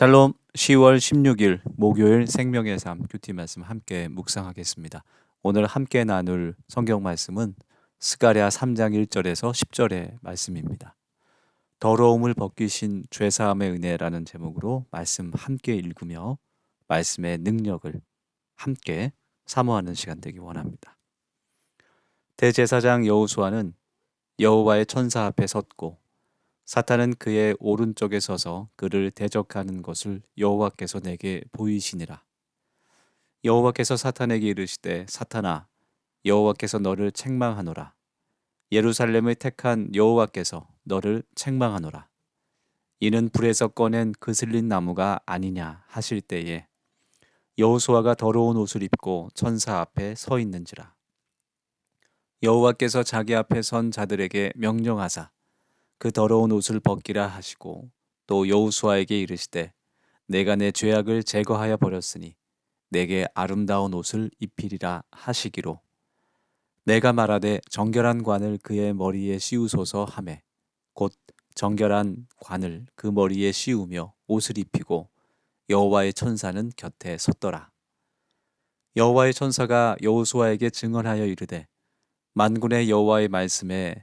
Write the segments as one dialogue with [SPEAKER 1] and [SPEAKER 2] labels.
[SPEAKER 1] 샬롬 10월 16일 목요일 생명의 삶 큐티 말씀 함께 묵상하겠습니다. 오늘 함께 나눌 성경 말씀은 스가랴 3장 1절에서 10절의 말씀입니다. 더러움을 벗기신 죄 사함의 은혜라는 제목으로 말씀 함께 읽으며 말씀의 능력을 함께 사모하는 시간 되기 원합니다. 대제사장 여호수아는 여호와의 천사 앞에 섰고 사탄은 그의 오른쪽에 서서 그를 대적하는 것을 여호와께서 내게 보이시니라. 여호와께서 사탄에게 이르시되 사탄아 여호와께서 너를 책망하노라. 예루살렘을 택한 여호와께서 너를 책망하노라. 이는 불에서 꺼낸 그슬린 나무가 아니냐 하실 때에 여호수아가 더러운 옷을 입고 천사 앞에 서 있는지라. 여호와께서 자기 앞에 선 자들에게 명령하사 그 더러운 옷을 벗기라 하시고 또 여호수아에게 이르시되 내가 내 죄악을 제거하여 버렸으니 내게 아름다운 옷을 입히리라 하시기로. 내가 말하되 정결한 관을 그의 머리에 씌우소서 하매 곧 정결한 관을 그 머리에 씌우며 옷을 입히고 여호와의 천사는 곁에 섰더라. 여호와의 천사가 여호수아에게 증언하여 이르되 만군의 여호와의 말씀에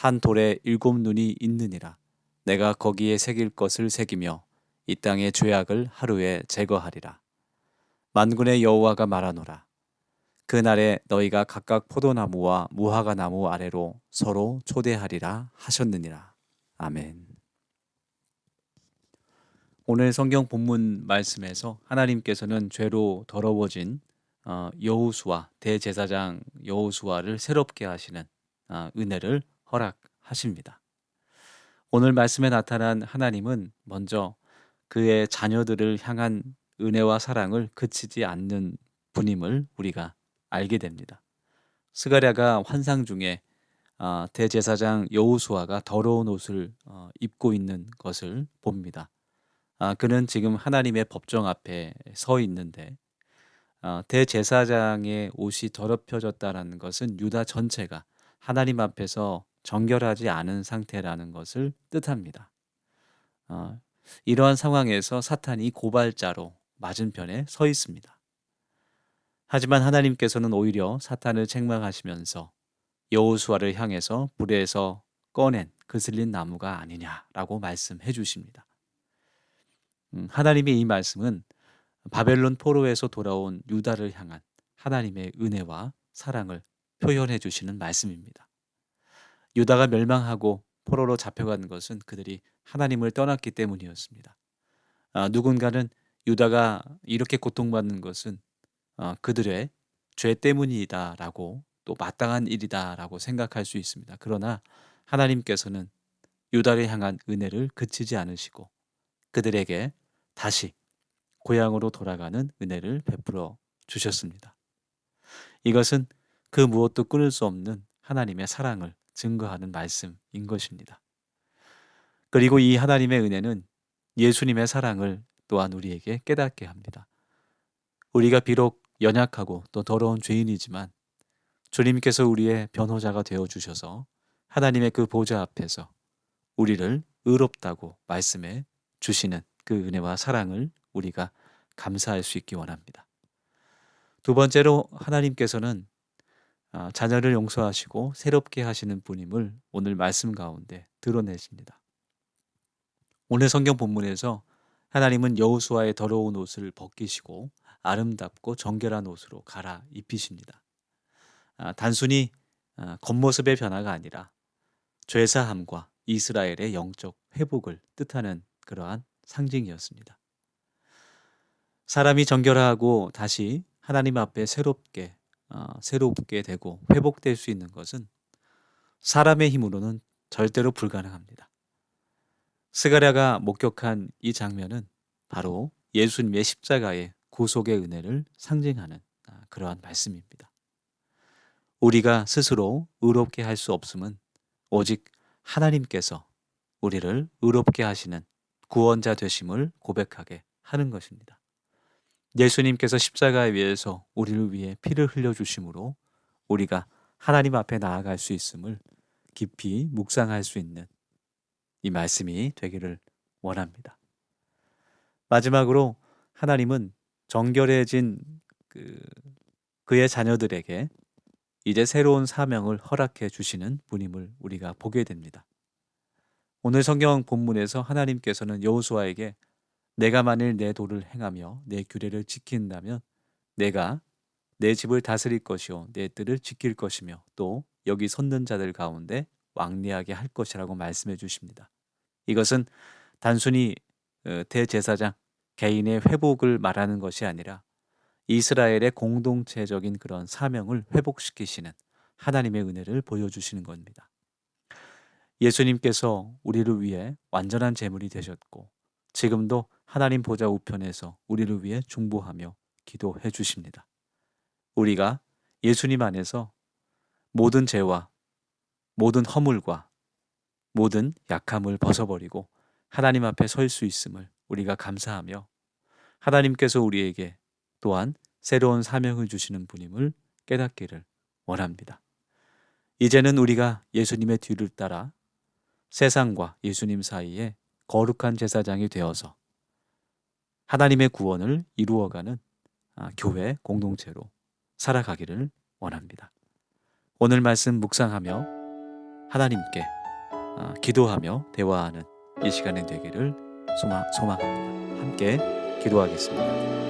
[SPEAKER 1] 한 돌에 일곱 눈이 있느니라. 내가 거기에 새길 것을 새기며 이 땅의 죄악을 하루에 제거하리라. 만군의 여호와가 말하노라. 그 날에 너희가 각각 포도나무와 무화과 나무 아래로 서로 초대하리라 하셨느니라. 아멘. 오늘 성경 본문 말씀에서 하나님께서는 죄로 더러워진 어, 여호수아 대제사장 여호수아를 새롭게 하시는 어, 은혜를 허락하십니다. 오늘 말씀에 나타난 하나님은 먼저 그의 자녀들을 향한 은혜와 사랑을 그치지 않는 분임을 우리가 알게 됩니다. 스가랴가 환상 중에 아, 대제사장 여호수아가 더러운 옷을 어, 입고 있는 것을 봅니다. 아, 그는 지금 하나님의 법정 앞에 서 있는데 아, 대제사장의 옷이 더럽혀졌다는 것은 유다 전체가 하나님 앞에서 정결하지 않은 상태라는 것을 뜻합니다. 어, 이러한 상황에서 사탄이 고발자로 맞은편에 서 있습니다. 하지만 하나님께서는 오히려 사탄을 책망하시면서 여호수아를 향해서 불에서 꺼낸 그슬린 나무가 아니냐라고 말씀해 주십니다. 음, 하나님의 이 말씀은 바벨론 포로에서 돌아온 유다를 향한 하나님의 은혜와 사랑을 표현해 주시는 말씀입니다. 유다가 멸망하고 포로로 잡혀간 것은 그들이 하나님을 떠났기 때문이었습니다. 아, 누군가는 유다가 이렇게 고통받는 것은 아, 그들의 죄 때문이다라고 또 마땅한 일이다라고 생각할 수 있습니다. 그러나 하나님께서는 유다를 향한 은혜를 그치지 않으시고 그들에게 다시 고향으로 돌아가는 은혜를 베풀어 주셨습니다. 이것은 그 무엇도 끊을 수 없는 하나님의 사랑을 증거하는 말씀인 것입니다. 그리고 이 하나님의 은혜는 예수님의 사랑을 또한 우리에게 깨닫게 합니다. 우리가 비록 연약하고 또 더러운 죄인이지만 주님께서 우리의 변호자가 되어 주셔서 하나님의 그 보좌 앞에서 우리를 의롭다고 말씀해 주시는 그 은혜와 사랑을 우리가 감사할 수 있기 원합니다. 두 번째로 하나님께서는 아, 자녀를 용서하시고 새롭게 하시는 분임을 오늘 말씀 가운데 드러내십니다. 오늘 성경 본문에서 하나님은 여호수아의 더러운 옷을 벗기시고 아름답고 정결한 옷으로 갈아 입히십니다. 아, 단순히 아, 겉모습의 변화가 아니라 죄사함과 이스라엘의 영적 회복을 뜻하는 그러한 상징이었습니다. 사람이 정결하고 다시 하나님 앞에 새롭게 어, 새롭게 되고 회복될 수 있는 것은 사람의 힘으로는 절대로 불가능합니다. 스가랴가 목격한 이 장면은 바로 예수님의 십자가의 구속의 은혜를 상징하는 아, 그러한 말씀입니다. 우리가 스스로 의롭게 할 수 없음은 오직 하나님께서 우리를 의롭게 하시는 구원자 되심을 고백하게 하는 것입니다. 예수님께서 십자가에 위해서 우리를 위해 피를 흘려 주심으로 우리가 하나님 앞에 나아갈 수 있음을 깊이 묵상할 수 있는 이 말씀이 되기를 원합니다. 마지막으로 하나님은 정결해진 그 그의 자녀들에게 이제 새로운 사명을 허락해 주시는 분임을 우리가 보게 됩니다. 오늘 성경 본문에서 하나님께서는 여호수아에게 내가 만일 내 도를 행하며 내 규례를 지킨다면 내가 내 집을 다스릴 것이요 내 뜰을 지킬 것이며 또 여기 섰는 자들 가운데 왕래하게 할 것이라고 말씀해 주십니다. 이것은 단순히 어, 대제사장 개인의 회복을 말하는 것이 아니라 이스라엘의 공동체적인 그런 사명을 회복시키시는 하나님의 은혜를 보여주시는 겁니다. 예수님께서 우리를 위해 완전한 제물이 되셨고 지금도 하나님 보좌 우편에서 우리를 위해 중보하며 기도해 주십니다. 우리가 예수님 안에서 모든 죄와 모든 허물과 모든 약함을 벗어버리고 하나님 앞에 설 수 있음을 우리가 감사하며 하나님께서 우리에게 또한 새로운 사명을 주시는 분임을 깨닫기를 원합니다. 이제는 우리가 예수님의 뒤를 따라 세상과 예수님 사이에 거룩한 제사장이 되어서 하나님의 구원을 이루어가는 아, 교회 공동체로 살아가기를 원합니다. 오늘 말씀 묵상하며 하나님께 아, 기도하며 대화하는 이 시간이 되기를 소망, 소망합니다. 함께 기도하겠습니다.